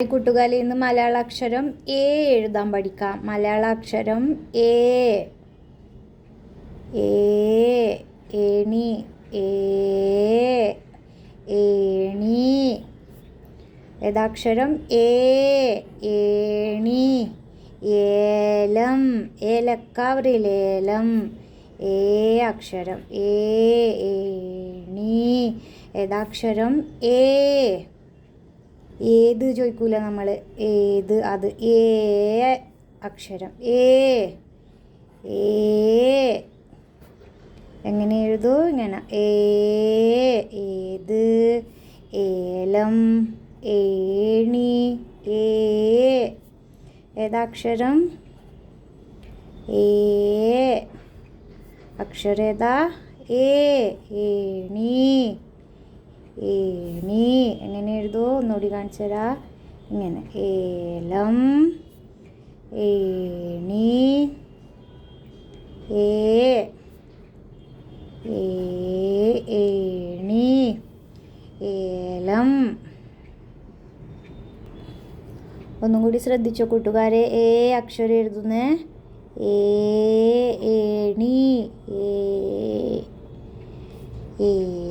കൂട്ടുകാരി ഇന്ന് മലയാള അക്ഷരം എ എഴുതാൻ പഠിക്കാം. മലയാള അക്ഷരം എ ഏണി ഏണി ഏതാക്ഷരം ഏ ഏണി ഏലം ഏലക്കാവറിലേലം ഏ അക്ഷരം ഏ ഏണി ഏതാക്ഷരം ഏ ഏത് ചോദിക്കൂല നമ്മൾ ഏത്? അത് ഏ അക്ഷരം. ഏ. ഏ. എങ്ങനെ എഴുതൂ? ഇങ്ങനെ. ഏ. ഏത്? ഏലം. ഏണി. ഏ. ഏതാക്ഷരം? ഏ. അക്ഷരേതാ? ഏ. ഏണി. ഏണി എങ്ങനെ എഴുതൂ? ഒന്നുകൂടി കാണിച്ചു തരാ. ഇങ്ങനെ. ഏലം ഏണി ഏ ഏണി ഏലം. ഒന്നും കൂടി ശ്രദ്ധിച്ചോ കൂട്ടുകാരെ. ഏ അക്ഷരം എഴുതുന്നേ. ഏണി ഏ